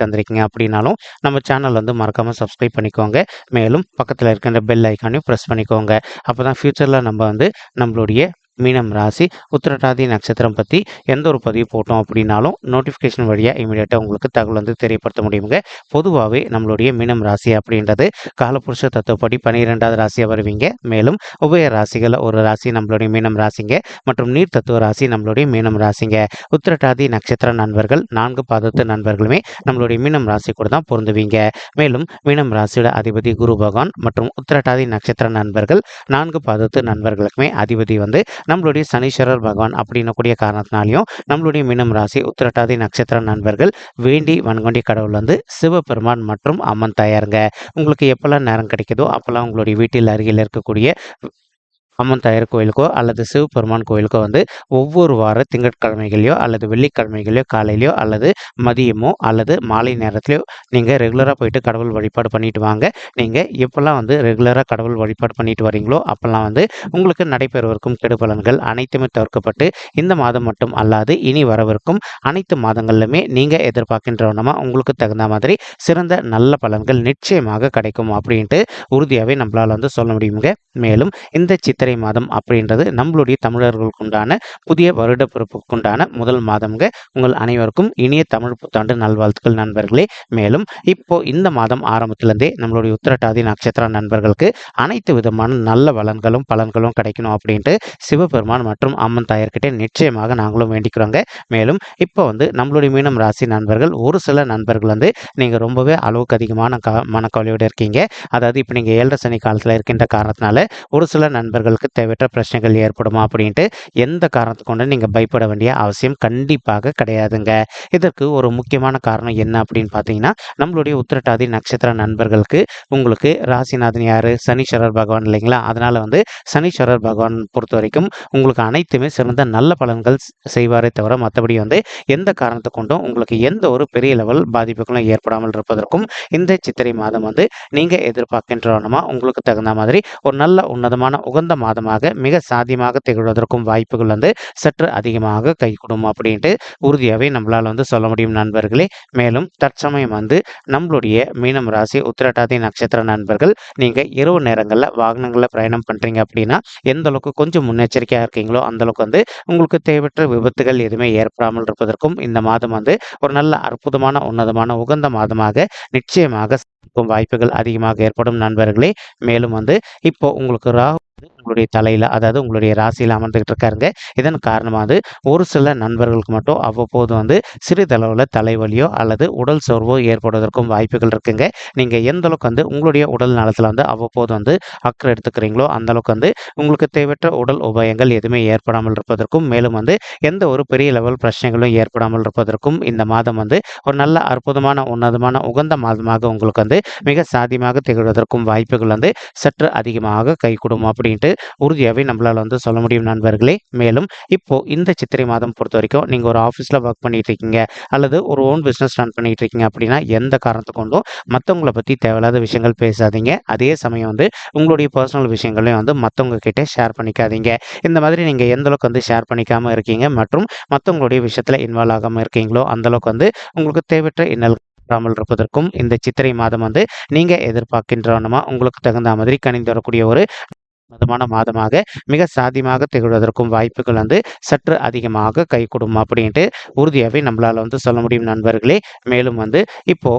தந்திருக்கீங்க அப்படின்னாலும் நம்ம சேனல் வந்து மறக்காமல் சப்ஸ்கிரைப் பண்ணிக்கோங்க. மேலும் பக்கத்தில் இருக்கின்ற பெல் ஐக்கானையும் ப்ரெஸ் பண்ணிக்கோங்க. அப்போ தான் ஃப்யூச்சரில் நம்ம வந்து நம்மளுடைய மீனம் ராசி உத்திரட்டாதி நட்சத்திரம் பற்றி எந்த ஒரு பதிவு போட்டோம் அப்படின்னாலும் நோட்டிஃபிகேஷன் வழியாக இமீடியட்டாக உங்களுக்கு தகவல் வந்து தெரியப்படுத்த முடியுங்க பொதுவாகவே நம்மளுடைய மீனம் ராசி அப்படின்றது காலப்புருஷ தத்துவப்படி பன்னிரெண்டாவது ராசியாக வருவீங்க. மேலும் உபய ராசிகள் ஒரு ராசி நம்மளுடைய மீனம் ராசிங்க. மற்றும் நீர் தத்துவ ராசி நம்மளுடைய மீனம் ராசிங்க. உத்திரட்டாதி நட்சத்திர நண்பர்கள் நான்கு பாதத்து நண்பர்களுமே நம்மளுடைய மீனம் ராசி கூட தான் பொருந்துவீங்க. மேலும் மீனம் ராசியோட அதிபதி குரு பகவான் மற்றும் உத்திரட்டாதி நட்சத்திர நண்பர்கள் நான்கு பாதத்து நண்பர்களுக்குமே அதிபதி வந்து நம்மளுடைய சனீஸ்வரர் பகவான் அப்படின்னக்கூடிய காரணத்தினாலையும் நம்மளுடைய மினம் ராசி உத்திரட்டாதி நட்சத்திர நண்பர்கள் வேண்டி வன்கொண்டி கடவுள் வந்து சிவபெருமான் மற்றும் அம்மன் தாயாருங்க. உங்களுக்கு எப்போல்லாம் நேரம் கிடைக்குதோ அப்போல்லாம் உங்களுடைய வீட்டில் அருகில் இருக்கக்கூடிய அம்மன் தாயார் கோயிலுக்கோ அல்லது சிவபெருமான் கோயிலுக்கோ வந்து ஒவ்வொரு வார திங்கட்கிழமைகளையோ அல்லது வெள்ளிக்கிழமைகளையோ காலையிலையோ அல்லது மதியமோ அல்லது மாலை நேரத்திலையோ நீங்கள் ரெகுலராக போயிட்டு கடவுள் வழிபாடு பண்ணிட்டு வாங்க. நீங்கள் எப்போல்லாம் வந்து ரெகுலராக கடவுள் வழிபாடு பண்ணிட்டு வரீங்களோ அப்போல்லாம் வந்து உங்களுக்கு நடைபெறவிருக்கும் கெடுபலன்கள் அனைத்துமே தவிர்க்கப்பட்டு இந்த மாதம் மட்டும் அல்லாது இனி வரவிருக்கும் அனைத்து மாதங்களிலுமே நீங்கள் எதிர்பார்க்கின்றவனமா உங்களுக்கு தகுந்த மாதிரி சிறந்த நல்ல பலன்கள் நிச்சயமாக கிடைக்கும் அப்படின்ட்டு உறுதியாகவே நம்மளால் வந்து சொல்ல முடியுங்க மேலும் இந்த சித்திரை மாதம் அப்படின்றது நம்மளுடைய தமிழர்களுக்குண்டான புதிய வருட பிறப்புக்குண்டான முதல் மாதம்ங்க. உங்கள் அனைவருக்கும் இனிய தமிழ் புத்தாண்டு நல்வாழ்த்துக்கள் நண்பர்களே. மேலும் இப்போ இந்த மாதம் ஆரம்பத்திலிருந்தே நம்மளுடைய உத்திரட்டாதி நட்சத்திர நண்பர்களுக்கு அனைத்து விதமான நல்ல வளன்களும் பலன்களும் கிடைக்கணும் அப்படின்ட்டு சிவபெருமான் மற்றும் அம்மன் தாயர்கிட்ட நிச்சயமாக நாங்களும் வேண்டிக்கிறோங்க. மேலும் இப்போ வந்து நம்மளுடைய மீனம் ராசி நண்பர்கள் ஒரு சில நண்பர்கள் வந்து நீங்கள் ரொம்பவே அளவுக்கு அதிகமான க மனக்கவலையோடு இருக்கீங்க. அதாவது இப்போ நீங்கள் ஏழரை சனி காலத்தில் இருக்கின்ற காரணத்தினால ஒரு சில நண்பர்களுக்கு தேவையற்ற பிரச்சனைகள் ஏற்படுமா அப்படின்ட்டு எந்த காரணத்தை கொண்டு நீங்கள் பயப்பட வேண்டிய அவசியம் கண்டிப்பாக கிடையாதுங்க. இதற்கு ஒரு முக்கியமான காரணம் என்ன அப்படின்னு பார்த்தீங்கன்னா நம்மளுடைய உத்திரட்டாதி நட்சத்திர நண்பர்களுக்கு உங்களுக்கு ராசிநாதன் யார்? சனீஸ்வரர் பகவான் இல்லைங்களா? அதனால் வந்து சனீஸ்வரர் பகவான் பொறுத்த வரைக்கும் உங்களுக்கு அனைத்துமே சிறந்த நல்ல பலன்கள் செய்வாரே தவிர மற்றபடி வந்து எந்த காரணத்தை கொண்டும் உங்களுக்கு எந்த ஒரு பெரிய லெவல் பாதிப்புகளும் ஏற்படாமல் இருப்பதற்கும் இந்த சித்திரை மாதம் வந்து நீங்கள் எதிர்பார்க்கின்றவனமா உங்களுக்கு தகுந்த மாதிரி ஒரு நல்ல உன்னதமான உகந்த மாதமாக மிக சாத்தியமாக திகழ்வதற்கும் வாய்ப்புகள் வந்து சற்று அதிகமாக கைகூடும் அப்படின்ட்டு உறுதியாகவே நம்மளால் வந்து சொல்ல முடியும் நண்பர்களே. மேலும் தற்சமயம் வந்து நம்மளுடைய மீனம் ராசி உத்திரட்டாதி நட்சத்திர நண்பர்கள் நீங்கள் இரவு நேரங்களில் வாகனங்களில் பிரயாணம் பண்ணுறீங்க அப்படின்னா எந்த அளவுக்கு கொஞ்சம் முன்னெச்சரிக்கையாக இருக்கீங்களோ அந்த அளவுக்கு வந்து உங்களுக்கு தேவையற்ற விபத்துகள் எதுவுமே ஏற்படாமல் இருப்பதற்கும் இந்த மாதம் வந்து ஒரு நல்ல அற்புதமான உன்னதமான உகந்த மாதமாக நிச்சயமாக வாய்ப்புகள் அதிகமாக ஏற்படும் நண்பர்களே. மேலும் வந்து இப்போ உங்களுக்கு ராகு உங்களுடைய தலையில் அதாவது உங்களுடைய ராசியில் அமர்ந்துகிட்டு இருக்காருங்க இதன் காரணமாக வந்து ஒரு சில நண்பர்களுக்கு மட்டும் அவ்வப்போது வந்து சிறிதளவில் தலைவலியோ அல்லது உடல் சோர்வோ ஏற்படுவதற்கும் வாய்ப்புகள் இருக்குங்க. நீங்கள் எந்த அளவுக்கு வந்து உங்களுடைய உடல் நலத்தில் வந்து அவ்வப்போது வந்து அக்கறை எடுத்துக்கிறீங்களோ அந்த அளவுக்கு வந்து உங்களுக்கு தேவையற்ற உடல் உபாயங்கள் எதுவுமே ஏற்படாமல் இருப்பதற்கும் மேலும் வந்து எந்த ஒரு பெரிய லெவல் பிரச்சனைகளும் ஏற்படாமல் இருப்பதற்கும் இந்த மாதம் வந்து ஒரு நல்ல அற்புதமான உன்னதமான உகந்த மாதமாக உங்களுக்கு வந்து மிக சாதியமாக திகழ்வதற்கும் வாய்ப்புகள் வந்து சற்று அதிகமாக கைகூடும் அப்படின்ட்டு உறுதியாகவே நம்மளால் வந்து சொல்ல முடியும் நண்பர்களே. மேலும் இப்போ இந்த சித்திரை மாதம் பொறுத்த வரைக்கும் நீங்கள் ஒரு ஆஃபீஸில் ஒர்க் பண்ணிட்டு இருக்கீங்க அல்லது ஒரு ஓன் பிஸ்னஸ் ரன் பண்ணிட்டு இருக்கீங்க அப்படின்னா எந்த காரணத்து கொண்டும் மற்றவங்களை பற்றி தேவையில்லாத விஷயங்கள் பேசாதீங்க. அதே சமயம் வந்து உங்களுடைய பர்சனல் விஷயங்களையும் வந்து மற்றவங்க கிட்டே ஷேர் பண்ணிக்காதீங்க. இந்த மாதிரி நீங்கள் எந்த அளவுக்கு வந்து ஷேர் பண்ணிக்காமல் இருக்கீங்க மற்றும் மற்றவங்களுடைய விஷயத்தில் இன்வால்வ் ஆகாமல் இருக்கீங்களோ அந்தளவுக்கு வந்து உங்களுக்கு தேவையற்ற இன்னல் வராமல் இருப்பதற்கும் இந்த சித்திரை மாதம் வந்து நீங்கள் எதிர்பார்க்கின்றவனமா உங்களுக்கு தகுந்த மாதிரி கணிந்து வரக்கூடிய ஒரு மதமான மாதமாக மிக சாதியமாக திகழ்வதற்கும் வாய்ப்புகள் வந்து சற்று அதிகமாக கைகூடும் அப்படின்ட்டு உறுதியாகவே நம்மளால் வந்து சொல்ல முடியும் நண்பர்களே. மேலும் வந்து இப்போ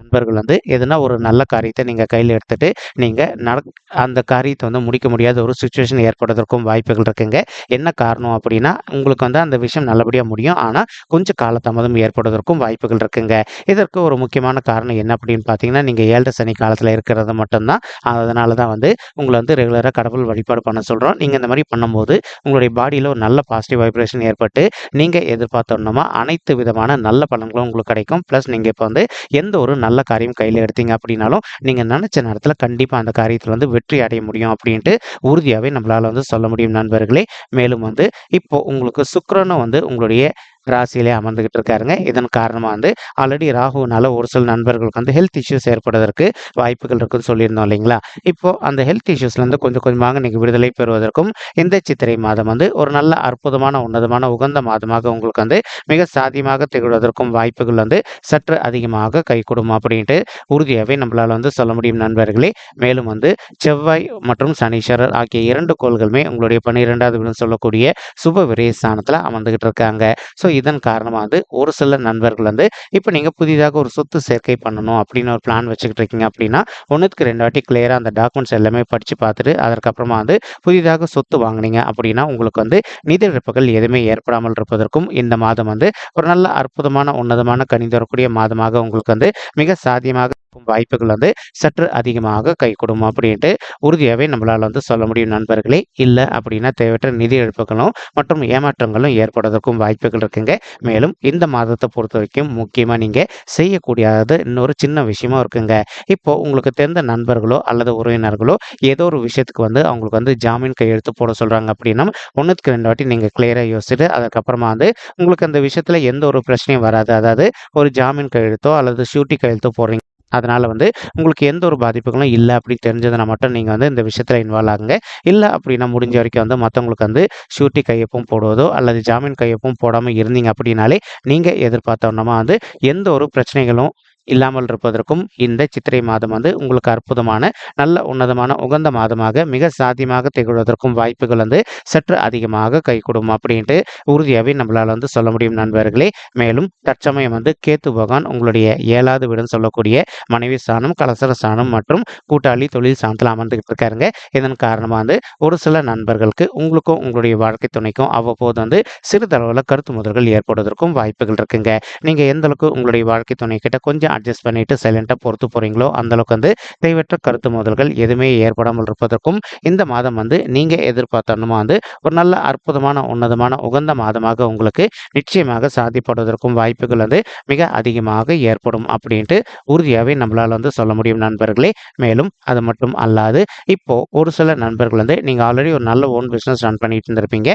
நண்பர்கள் வந்து எதுனா ஒரு நல்ல காரியத்தை நீங்கள் கையில் எடுத்துட்டு நீங்கள் நட அந்த காரியத்தை வந்து முடிக்க முடியாத ஒரு சுச்சுவேஷன் ஏற்படுவதற்கும் வாய்ப்புகள் இருக்குங்க. என்ன காரணம் அப்படின்னா உங்களுக்கு வந்து அந்த விஷயம் நல்லபடியாக முடியும். ஆனால் கொஞ்சம் காலதாமதம் ஏற்படுவதற்கும் வாய்ப்புகள் இருக்குங்க. இதற்கு ஒரு முக்கியமான காரணம் என்ன அப்படின்னு பார்த்தீங்கன்னா நீங்கள் ஏழரை சனி காலத்தில் இருக்கிறது மட்டும்தான். அதனால தான் வந்து உங்களை வந்து ரெகுலராக கடவுள் வழிபாடு பண்ண சொல்கிறோம் நீங்கள் இந்த மாதிரி பண்ணும்போது உங்களுடைய பாடியில் ஒரு நல்ல பாசிட்டிவ் வைப்ரேஷன் ஏற்பட்டு நீங்கள் எதிர்பார்த்தோன்னா அனைத்து விதமான நல்ல பலன்களும் உங்களுக்கு கிடைக்கும். ப்ளஸ் நீங்கள் இப்போ வந்து எந்த ஒரு நல்ல நல்ல காரியம் கையில் எடுத்தீங்க அப்படின்னாலும் நீங்கள் நினச்ச நேரத்தில் கண்டிப்பாக அந்த காரியத்தில் வந்து வெற்றி அடைய முடியும் அப்படின்ட்டு உறுதியாகவே நம்மளால் வந்து சொல்ல முடியும் நண்பர்களே. மேலும் வந்து இப்போ உங்களுக்கு சுக்கிரனும் வந்து உங்களுடைய ராசியிலே அமர்ந்துகிட்டு இருக்காருங்க. இதன் காரணமாக வந்து ஆல்ரெடி ராகுனால ஒரு சில நண்பர்களுக்கு வந்து ஹெல்த் இஷ்யூஸ் ஏற்படுவதற்கு வாய்ப்புகள் இருக்குன்னு சொல்லியிருந்தோம் இல்லைங்களா? இப்போ அந்த ஹெல்த் இஷ்யூஸ்லேருந்து கொஞ்சம் கொஞ்சமாக நீங்கள் விடுதலை பெறுவதற்கும் இந்த சித்திரை மாதம் வந்து ஒரு நல்ல அற்புதமான உன்னதமான உகந்த மாதமாக உங்களுக்கு வந்து மிக சாத்தியமாக திகழ்வதற்கும் வாய்ப்புகள் வந்து சற்று அதிகமாக கைகூடும் அப்படின்ட்டு உறுதியாகவே நம்மளால் வந்து சொல்ல முடியும் நண்பர்களே. மேலும் வந்து செவ்வாய் மற்றும் சனீஸ்வரர் ஆகிய இரண்டு கோள்களுமே உங்களுடைய பன்னிரெண்டாவது வீடுன்னு சொல்லக்கூடிய சுப விரய ஸ்தானத்தில் அமர்ந்துகிட்டு இருக்காங்க. ஸோ இதன் காரணமாக வந்து ஒரு சில நண்பர்கள் வந்து இப்போ நீங்கள் புதிதாக ஒரு சொத்து சேர்க்கை பண்ணணும் அப்படின்னு ஒரு பிளான் வச்சுக்கிட்டு இருக்கீங்க அப்படின்னா ஒன்றுக்கு ரெண்டு வாட்டி கிளியராக அந்த டாக்குமெண்ட்ஸ் எல்லாமே படித்து பார்த்துட்டு அதற்கப்புறமா வந்து புதிதாக சொத்து வாங்குனீங்க அப்படின்னா உங்களுக்கு வந்து நிதி இழப்புகள் எதுவுமே ஏற்படாமல் இருப்பதற்கும் இந்த மாதம் வந்து ஒரு நல்ல அற்புதமான உன்னதமான கணிந்து வரக்கூடிய மாதமாக உங்களுக்கு வந்து மிக சாத்தியமாக வாய்ப்புகள் வந்து சற்று அதிகமாக கைகூடும் அப்படின்ட்டு உறுதியாகவே நம்மளால் வந்து சொல்ல முடியும் நண்பர்களே. இல்லை அப்படின்னா தேவையற்ற நிதி இழப்புகளும் மற்றும் ஏமாற்றங்களும் ஏற்படுவதற்கும் வாய்ப்புகள் இருக்குங்க. மேலும் இந்த மாதத்தை பொறுத்த வரைக்கும் முக்கியமாக நீங்கள் செய்யக்கூடியது இன்னொரு சின்ன விஷயமா இருக்குங்க. இப்போ உங்களுக்கு தெரிந்த நண்பர்களோ அல்லது உறவினர்களோ ஏதோ ஒரு விஷயத்துக்கு வந்து அவங்களுக்கு வந்து ஜாமீன் கையெழுத்து போட சொல்கிறாங்க அப்படின்னா ஒன்றுக்கு ரெண்டு வாட்டி நீங்கள் கிளியராக யோசிச்சுட்டு அதுக்கப்புறமா வந்து உங்களுக்கு அந்த விஷயத்தில் எந்த ஒரு பிரச்சனையும் வராது. அதாவது ஒரு ஜாமீன் கையெழுத்தோ அல்லது ஷூட்டி கையெழுத்தோ போடுறீங்க அதனால் வந்து உங்களுக்கு எந்த ஒரு பாதிப்புகளும் இல்லை அப்படின்னு தெரிஞ்சதுனா மட்டும் நீங்கள் வந்து இந்த விஷயத்தில் இன்வால்வ் ஆகுங்க. இல்லை அப்படின்னா முடிஞ்ச வரைக்கும் வந்து மற்றவங்களுக்கு வந்து ஷூட்டி கையொப்பம் போடுவதோ அல்லது ஜாமீன் கையொப்பம் போடாமல் இருந்தீங்க அப்படின்னாலே நீங்கள் எதிர்பார்த்தோன்னமா வந்து எந்த ஒரு பிரச்சனைகளும் இல்லாமல் இருப்பதற்கும் இந்த சித்திரை மாதம் வந்து உங்களுக்கு அற்புதமான நல்ல உன்னதமான உகந்த மாதமாக மிக சாத்தியமாக திகழ்வதற்கும் வாய்ப்புகள் வந்து சற்று அதிகமாக கைகூடும் அப்படின்ட்டு உறுதியாகவே நம்மளால் வந்து சொல்ல முடியும் நண்பர்களே. மேலும் தற்சமயம் வந்து கேத்து பகவான் உங்களுடைய ஏழாவது வீடுன்னு சொல்லக்கூடிய மனைவி ஸ்தானம் கலசர ஸ்தானம் மற்றும் கூட்டாளி தொழில் சாணத்தில் அமர்ந்துகிட்டு இருக்காருங்க. இதன் காரணமாக வந்து ஒரு சில நண்பர்களுக்கு உங்களுக்கும் உங்களுடைய வாழ்க்கை துணைக்கும் அவ்வப்போது வந்து சிறிதளவில் கருத்து முதல்கள் ஏற்படுவதற்கும் வாய்ப்புகள் இருக்குங்க. நீங்கள் எந்த அளவுக்கு உங்களுடைய வாழ்க்கை துணை கிட்ட கொஞ்சம் அட்ஜஸ்ட் பண்ணிட்டு சைலண்டாக பொறுத்து போகிறீங்களோ அந்த அளவுக்கு வந்து தேவையற்ற கருத்து மோதல்கள் எதுவுமே ஏற்படாமல் இருப்பதற்கும் இந்த மாதம் வந்து நீங்கள் எதிர்பார்த்தனுமா வந்து ஒரு நல்ல அற்புதமான உன்னதமான உகந்த மாதமாக உங்களுக்கு நிச்சயமாக சாதிப்படுவதற்கும் வாய்ப்புகள் வந்து மிக அதிகமாக ஏற்படும் அப்படின்ட்டு உறுதியாகவே நம்மளால் வந்து சொல்ல முடியும் நண்பர்களே. மேலும் அது மட்டும் அல்லாது இப்போ ஒரு சில நண்பர்கள் வந்து நீங்கள் ஆல்ரெடி ஒரு நல்ல ஓன் பிஸ்னஸ் ரன் பண்ணிட்டு இருந்திருப்பீங்க.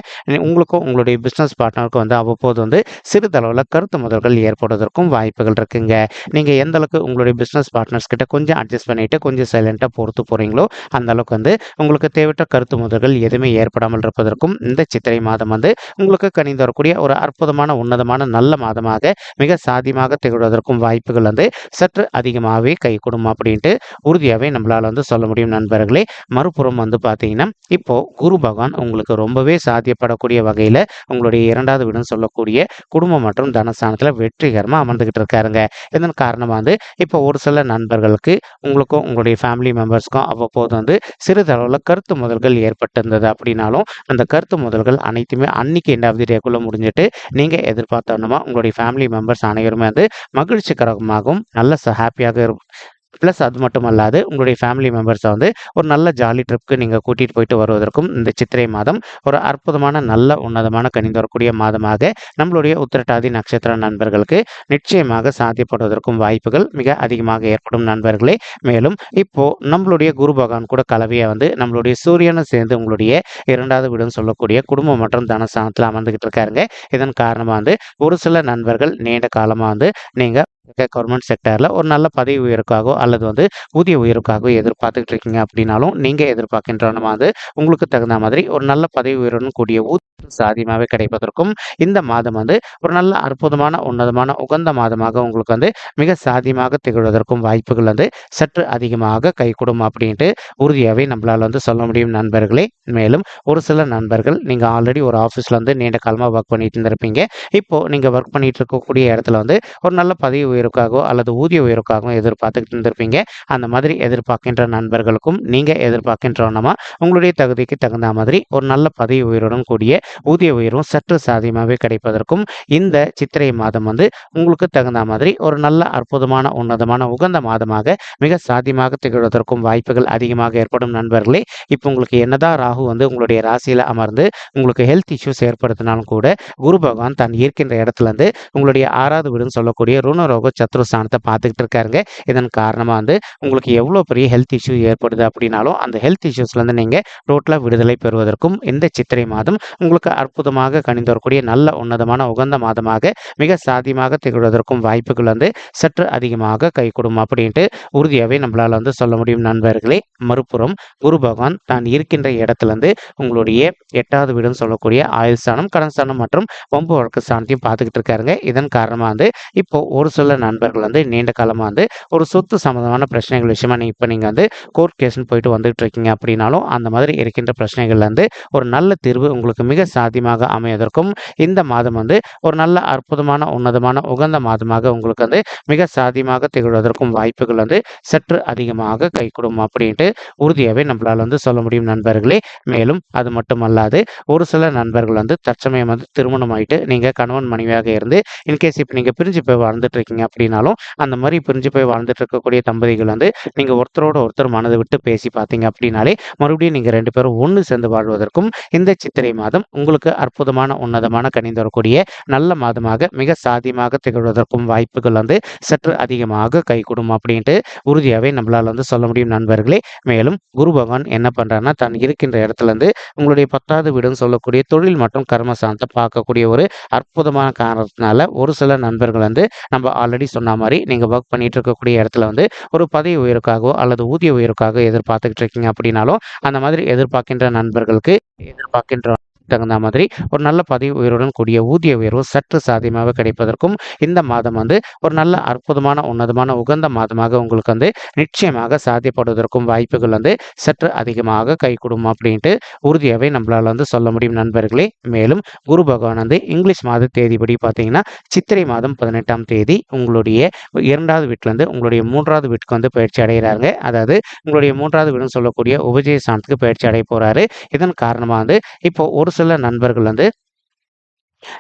உங்களுக்கும் உங்களுடைய பிஸ்னஸ் பார்ட்னருக்கும் வந்து அவ்வப்போது வந்து சிறிதளவில் கருத்து முதல்கள் ஏற்படுவதற்கும் வாய்ப்புகள் இருக்குங்க. நீங்கள் எந்த அளவுக்கு உங்களுடைய பிஸ்னஸ் பார்ட்னர்ஸ் கிட்ட கொஞ்சம் அட்ஜஸ்ட் பண்ணிவிட்டு கொஞ்சம் சைலண்ட்டாக பொறுத்து போகிறீங்களோ அந்த அளவுக்கு வந்து உங்களுக்கு தேவையற்ற கருத்து முதல்கள் எதுவுமே ஏற்படாமல் இருப்பதற்கும் இந்த சித்திரை மாதம் வந்து உங்களுக்கு கணிந்து வரக்கூடிய ஒரு அற்புதமான உன்னதமான நல்ல மாதமாக மிக சாதியமாக திகழ்வதற்கும் வாய்ப்புகள் வந்து சற்று அதிகமாகவே கைகூடும் அப்படின்ட்டு உறுதியாகவே நம்மளால் வந்து சொல்ல முடியும் நண்பர்களே. மறுபுறம் வந்து பார்த்தீங்கன்னா இப்போ குரு பகவான் உங்களுக்கு ரொம்பவே சாத்தியப்படக்கூடிய வகையில் உங்களுடைய இரண்டாவது வீடுன்னு சொல்லக்கூடிய குடும்பம் மற்றும் தனஸ்தானத்தில் வெற்றிகரமாக அமர்ந்துகிட்டு இருக்காருங்க. இதன் காரணம் காரணமாக வந்து இப்போ ஒரு சில நண்பர்களுக்கு உங்களுக்கும் உங்களுடைய ஃபேமிலி மெம்பர்ஸ்க்கும் அவ்வப்போது வந்து சிறிதளவில் கருத்து முதல்கள் ஏற்பட்டிருந்தது அப்படின்னாலும் அந்த கருத்து முதல்கள் அனைத்துமே அன்னைக்கு எண்டாவது டேக்குள்ளே முடிஞ்சிட்டு நீங்கள் எதிர்பார்த்தோன்னா உங்களுடைய ஃபேமிலி மெம்பர்ஸ் அனைவருமே வந்து மகிழ்ச்சிகரமாகவும் நல்ல ஹாப்பியாக ப்ளஸ் அது மட்டும் அல்லாது உங்களுடைய ஃபேமிலி மெம்பர்ஸை வந்து ஒரு நல்ல ஜாலி ட்ரிப்க்கு நீங்கள் கூட்டிகிட்டு போயிட்டு வருவதற்கும் இந்த சித்திரை மாதம் ஒரு அற்புதமான நல்ல உன்னதமான கணிந்து வரக்கூடிய மாதமாக நம்மளுடைய உத்திரட்டாதி நட்சத்திர நண்பர்களுக்கு நிச்சயமாக சாத்தியப்படுவதற்கும் வாய்ப்புகள் மிக அதிகமாக ஏற்படும் நண்பர்களே. மேலும் இப்போ நம்மளுடைய குரு பகவான் கூட கலவையை வந்து நம்மளுடைய சூரியனை சேர்ந்து உங்களுடைய இரண்டாவது வீடுன்னு சொல்லக்கூடிய குடும்பம் மற்றும் தனஸ்தானத்தில் அமர்ந்துகிட்டு இருக்காருங்க. இதன் காரணமாக வந்து ஒரு சில நண்பர்கள் நீண்ட காலமாக வந்து நீங்கள் கவர்மெண்ட் செக்டரில் ஒரு நல்ல பதவி உயர்வுக்காகவோ அல்லது வந்து ஊதிய உயர்வுக்காகவோ எதிர்பார்த்துக்கிட்டு இருக்கீங்க அப்படின்னாலும் நீங்கள் எதிர்பார்க்கின்றனமா வந்து உங்களுக்கு தகுந்த மாதிரி ஒரு நல்ல பதவி உயர்வுடன் கூடிய ஊதியம் சாதியமாகவே கிடைப்பதற்கும் இந்த மாதம் வந்து ஒரு நல்ல அற்புதமான உன்னதமான உகந்த மாதமாக உங்களுக்கு வந்து மிக சாதியமாக திகழ்வதற்கும் வாய்ப்புகள் வந்து சற்று அதிகமாக கைகூடும் அப்படின்ட்டு உறுதியாகவே நம்மளால் வந்து சொல்ல முடியும் நண்பர்களே. மேலும் ஒரு சில நண்பர்கள் நீங்கள் ஆல்ரெடி ஒரு ஆஃபீஸில் வந்து நீண்ட காலமாக ஒர்க் பண்ணிட்டு இருந்திருப்பீங்க. இப்போது நீங்கள் ஒர்க் பண்ணிட்டு இருக்கக்கூடிய இடத்துல வந்து ஒரு நல்ல பதவி உயர்வுக்காகவோ அல்லது ஊதிய உயர்வுக்காகவோ எதிர்பார்த்துக்கிட்டு இருந்திருப்பீங்க. அந்த மாதிரி எதிர்பார்க்கின்ற நண்பர்களுக்கும் நீங்கள் எதிர்பார்க்கின்றவனமா உங்களுடைய தகுதிக்கு தகுந்த மாதிரி ஒரு நல்ல பதவி உயர்வுடன் கூடிய ஊதிய உயர்வும் சற்று சாதியமாகவே கிடைப்பதற்கும் இந்த சித்திரை மாதம் வந்து உங்களுக்கு தகுந்த மாதிரி ஒரு நல்ல அற்புதமான உன்னதமான உகந்த மாதமாக மிக சாத்தியமாக திகழ்வதற்கும் வாய்ப்புகள் அதிகமாக ஏற்படும் நண்பர்களே. இப்போ உங்களுக்கு என்னதான் ராகு வந்து உங்களுடைய ராசியில் அமர்ந்து உங்களுக்கு ஹெல்த் இஷ்யூஸ் ஏற்படுத்தினாலும் கூட குரு பகவான் தான் இருக்கின்ற இடத்துல இருந்து உங்களுடைய ஆறாவது வீடுன்னு சொல்லக்கூடிய ருணரோக சத்ருஸ்தானத்தை பார்த்துக்கிட்டு இருக்காருங்க. இதன் காரணமாக வந்து உங்களுக்கு எவ்வளோ பெரிய ஹெல்த் இஷ்யூ ஏற்படுது அப்படின்னாலும் அந்த ஹெல்த் இஷ்யூஸ்லேருந்து நீங்கள் டோட்டலாக விடுதலை பெறுவதற்கும் இந்த சித்திரை மாதம் உங்களுக்கு அற்புதமாக கணிந்து வரக்கூடிய நல்ல உன்னதமான உகந்த மாதமாக மிக சாத்தியமாக திகழ்வதற்கும் வாய்ப்புகள் வந்து சற்று அதிகமாக கைகூடும் அப்படின்ட்டு உறுதியாகவே நம்மளால் வந்து சொல்ல முடியும் நண்பர்களே. மறுபுறம் குரு பகவான் தான் இருக்கின்ற இடத்துலேருந்து உங்களுடைய எட்டாவது வீடுன்னு சொல்லக்கூடிய ஆயுள் ஸ்தானம் கடன் ஸ்தானம் மற்றும் வம்பு வழக்கு ஸ்தானத்தையும் பார்த்துக்கிட்டு இருக்காருங்க. இதன் காரணமாக வந்து இப்போ ஒரு சில நண்பர்கள் வந்து நீண்ட காலமாக வந்து ஒரு சொத்து சம்மந்தமான பிரச்சனைகள் விஷயமா நீ இப்போ நீங்கள் வந்து கோர்ட் கேஸ்னு போயிட்டு வந்துட்டு இருக்கீங்க அப்படின்னாலும் அந்த மாதிரி இருக்கின்ற பிரச்சனைகள்லேருந்து ஒரு நல்ல தீர்வு உங்களுக்கு மிக சாத்தியமாக அமைவதற்கும் இந்த மாதம் வந்து ஒரு நல்ல அற்புதமான உன்னதமான உகந்த மாதமாக உங்களுக்கு வந்து மிக சாத்தியமாக திகழ்வதற்கும் வாய்ப்புகள் வந்து சற்று அதிகமாக கைகூடும் அப்படின்ட்டு உறுதியாகவே நம்மளால் வந்து சொல்ல முடியும் நண்பர்களே. மேலும் அது மட்டுமல்லாது ஒரு சில நண்பர்கள் வந்து தற்சமயம் வந்து திருமணம் ஆயிட்டு நீங்கள் கணவன் மனைவியாக இருந்து இன்கேஸ் இப்போ நீங்கள் பிரிஞ்சு போய் வாழ்ந்துட்டு இருக்கீங்க அப்படின்னாலும் அந்த மாதிரி பிரிஞ்சு போய் வாழ்ந்துட்டு இருக்கக்கூடிய தம்பதிகள் வந்து நீங்கள் ஒருத்தரோட ஒருத்தர் மனதை விட்டு பேசி பார்த்தீங்க அப்படின்னாலே மறுபடியும் நீங்கள் ரெண்டு பேரும் ஒன்று சேர்ந்து வாழ்வதற்கும் இந்த சித்திரை மாதம் உங்களுக்கு அற்புதமான உன்னதமான கணிந்து வரக்கூடிய நல்ல மாதமாக மிக சாதியமாக திகழ்வதற்கும் வாய்ப்புகள் வந்து சற்று அதிகமாக கைகூடும் அப்படின்ட்டு உறுதியாகவே நம்மளால் வந்து சொல்ல முடியும் நண்பர்களே. மேலும் குரு பகவான் என்ன பண்ணுறாருன்னா தான் இருக்கின்ற இடத்துல இருந்து உங்களுடைய பத்தாவது வீடுன்னு சொல்லக்கூடிய தொழில் மற்றும் கர்ம சாந்தம் பார்க்கக்கூடிய ஒரு அற்புதமான காரணத்தினால ஒரு சில நண்பர்கள் வந்து நம்ம ஆல்ரெடி சொன்ன மாதிரி நீங்கள் ஒர்க் பண்ணிட்டு இருக்கக்கூடிய இடத்துல வந்து ஒரு பதவி உயர்வுக்காகவோ அல்லது ஊதிய உயர்வுக்காக எதிர்பார்த்துக்கிட்டு இருக்கீங்க அப்படின்னாலும் அந்த மாதிரி எதிர்பார்க்கின்ற நண்பர்களுக்கு எதிர்பார்க்கின்ற தகுந்த மாதிரி ஒரு நல்ல பதவி உயர்வுடன் கூடிய ஊதிய உயர்வு சற்று சாத்தியமாக கிடைப்பதற்கும் இந்த மாதம் வந்து ஒரு நல்ல அற்புதமான உன்னதமான உகந்த மாதமாக உங்களுக்கு வந்து நிச்சயமாக சாத்தியப்படுவதற்கும் வாய்ப்புகள் வந்து சற்று அதிகமாக கைகூடும் அப்படின்ட்டு உறுதியாகவே நம்மளால் வந்து சொல்ல முடியும் நண்பர்களே. மேலும் குரு பகவான் வந்து இங்கிலீஷ் மாத தேதிப்படி பார்த்தீங்கன்னா சித்திரை மாதம் பதினெட்டாம் தேதி உங்களுடைய இரண்டாவது வீட்டிலேருந்து உங்களுடைய மூன்றாவது வீட்டுக்கு வந்து பயிற்சி அடைகிறாங்க அதாவது உங்களுடைய மூன்றாவது வீடுன்னு சொல்லக்கூடிய உபஜய ஸ்தானத்துக்கு பயிற்சி அடைய போகிறாரு இதன் காரணமாக வந்து இப்போ ஒரு சில நண்பர்கள் வந்து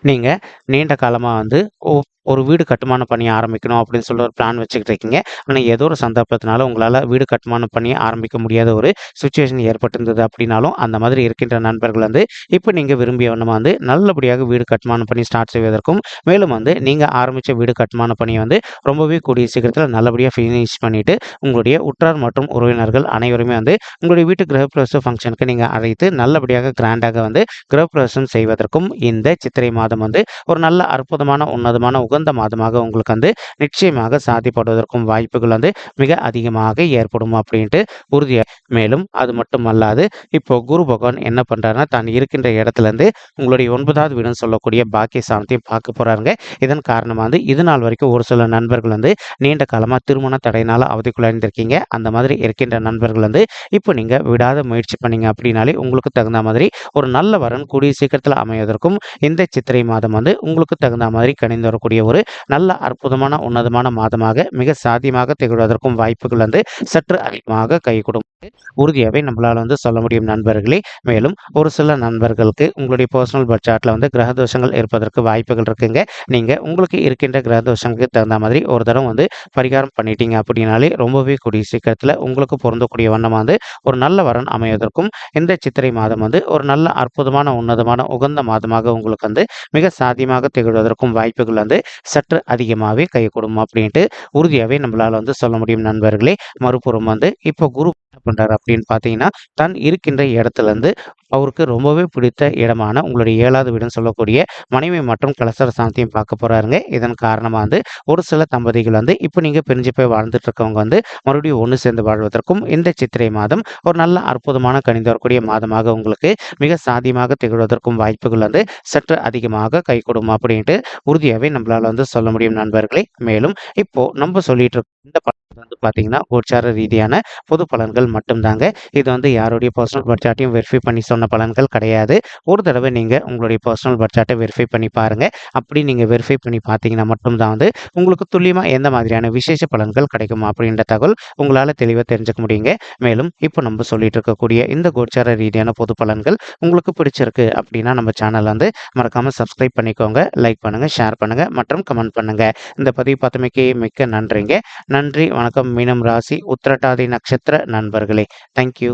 நீங்கள் நீண்ட காலமாக வந்து ஓ ஒரு வீடு கட்டுமான பணியை ஆரம்பிக்கணும் அப்படின்னு சொல்லி ஒரு பிளான் வச்சுக்கிட்டு இருக்கீங்க. ஆனால் ஏதோ ஒரு சந்தர்ப்பத்தினால உங்களால் வீடு கட்டுமான பணியை ஆரம்பிக்க முடியாத ஒரு சுச்சுவேஷன் ஏற்பட்டிருந்தது அப்படின்னாலும் அந்த மாதிரி இருக்கின்ற நண்பர்கள் வந்து இப்போ நீங்கள் விரும்பிய வண்ணமாக வந்து நல்லபடியாக வீடு கட்டுமான பணி ஸ்டார்ட் செய்வதற்கும் மேலும் வந்து நீங்கள் ஆரம்பித்த வீடு கட்டுமான பணியை வந்து ரொம்பவே கூடிய சீக்கிரத்தில் நல்லபடியாக ஃபினிஷ் பண்ணிவிட்டு உங்களுடைய உற்றார் மற்றும் உறவினர்கள் அனைவருமே வந்து உங்களுடைய வீட்டு கிரகப்பிரவேச ஃபங்க்ஷனுக்கு நீங்கள் அழைத்து நல்லபடியாக கிராண்டாக வந்து கிரகப்பிரவேசம் செய்வதற்கும் இந்த சித்திரை மாதம் வந்து ஒரு நல்ல அற்புதமான உன்னதமான உகந்த மாதமாக உங்களுக்கு வந்து நிச்சயமாக சாதிப்படுவதற்கும் வாய்ப்புகள் வந்து மிக அதிகமாக ஏற்படும் அப்படின்ட்டு உறுதியாக மேலும் அது மட்டும் அல்லாது இப்போ குரு பகவான் என்ன பண்ணுறாருன்னா தான் இருக்கின்ற இடத்துல இருந்து உங்களுடைய ஒன்பதாவது வீடுன்னு சொல்லக்கூடிய பாக்கிய சாணத்தையும் பார்க்க போகிறாருங்க இதன் காரணமாக வந்து இது நாள் வரைக்கும் ஒரு சில நண்பர்கள் வந்து நீண்ட காலமாக திருமண தடையினால் அவதிக்குள்ளாயிருந்திருக்கீங்க. அந்த மாதிரி இருக்கின்ற நண்பர்கள் வந்து இப்போ நீங்கள் விடாத முயற்சி பண்ணீங்க அப்படின்னாலே உங்களுக்கு தகுந்த மாதிரி ஒரு நல்ல வரன் கூடிய சீக்கிரத்தில் அமைவதற்கும் இந்த சித்திரை மாதம் வந்து உங்களுக்கு தகுந்த மாதிரி கணிந்து வரக்கூடிய ஒரு நல்ல அற்புதமான உன்னதமான மாதமாக மிக சாத்தியமாக திகழ்வதற்கும் வாய்ப்புகள் வந்து சற்று அதிகமாக கை கொடுக்கும். உறுதியாகவே நம்மளால் வந்து சொல்ல முடியும் நண்பர்களே. மேலும் ஒரு சில நண்பர்களுக்கு உங்களுடைய பர்சனல் பட்ஜெட்டில் வந்து கிரக தோஷங்கள் இருப்பதற்கு வாய்ப்புகள் இருக்குங்க. நீங்கள் உங்களுக்கு இருக்கின்ற கிரக தோஷங்களுக்கு தகுந்த மாதிரி ஒரு தடவை வந்து பரிகாரம் பண்ணிட்டீங்க அப்படின்னாலே ரொம்பவே கூடிய சீக்கிரத்தில் உங்களுக்கு பொருந்தக்கூடிய வண்ணமாக வந்து ஒரு நல்ல வரன் அமைவதற்கும் இந்த சித்திரை மாதம் வந்து ஒரு நல்ல அற்புதமான உன்னதமான உகந்த மாதமாக உங்களுக்கு வந்து மிக சாத்தியமாக திகழ்வதற்கும் வாய்ப்புகள் வந்து சற்று அதிகமாகவே கொடுக்கும் அப்படின்ட்டு உறுதியாகவே நம்மளால் வந்து சொல்ல முடியும் நண்பர்களே. மறுபுறம் வந்து இப்போ குரு என்ன பண்ணுறாரு அப்படின்னு பார்த்தீங்கன்னா தன் இருக்கின்ற இடத்துலேருந்து அவருக்கு ரொம்பவே பிடித்த இடமான உங்களுடைய ஏழாவது வீடுன்னு சொல்லக்கூடிய மனைவி மற்றும் கலசர சாந்தியும் பார்க்க போறாருங்க. இதன் காரணமாக வந்து ஒரு சில தம்பதிகள் வந்து இப்போ நீங்கள் பிரிஞ்சு போய் வாழ்ந்துட்டு இருக்கவங்க வந்து மறுபடியும் ஒன்று சேர்ந்து வாழ்வதற்கும் இந்த சித்திரை மாதம் ஒரு நல்ல அற்புதமான கணிந்து வரக்கூடிய மாதமாக உங்களுக்கு மிக சாதியமாக திகழ்வதற்கும் வாய்ப்புகள் வந்து சற்று அதிகமாக கை கொடுக்கும் அப்படின்ட்டு உறுதியாகவே நம்மளால் வந்து சொல்ல முடியும் நண்பர்களே. மேலும் இப்போ நம்ம சொல்லிட்டு இருக்க இந்த பலன் வந்து பார்த்தீங்கன்னா கோச்சார ரீதியான பொது பலன்கள் மட்டும்தாங்க. இது வந்து யாருடைய பர்சனல் பட்ஜெட்டையும் வெரிஃபை பண்ணி சொல்ல சொன்ன பலன்கள் கிடையாது. ஒரு தடவை நீங்கள் உங்களுடைய பர்சனல் பட்ஜெட்டை வெரிஃபை பண்ணி பாருங்கள் அப்படி நீங்கள் வெரிஃபை பண்ணி பார்த்தீங்கன்னா மட்டும்தான் வந்து உங்களுக்கு துல்லியமாக எந்த மாதிரியான விசேஷ பலன்கள் கிடைக்குமா அப்படின்ற தகவல் உங்களால் தெளிவாக தெரிஞ்சுக்க முடியுங்க. மேலும் இப்போ நம்ம சொல்லிட்டு இருக்கக்கூடிய இந்த கோச்சார ரீதியான பொது பலன்கள் உங்களுக்கு பிடிச்சிருக்கு அப்படின்னா நம்ம சேனல் வந்து மறக்காமல் சப்ஸ்கிரைப் பண்ணிக்கோங்க. லைக் பண்ணுங்கள் ஷேர் பண்ணுங்கள் மற்றும் கமெண்ட் பண்ணுங்கள் இந்த பதிவு பார்த்தமைக்கு மிக்க நன்றிங்க. நன்றி வணக்கம். மீனம் ராசி உத்திரட்டாதி நட்சத்திர நண்பர்களே. தேங்க்யூ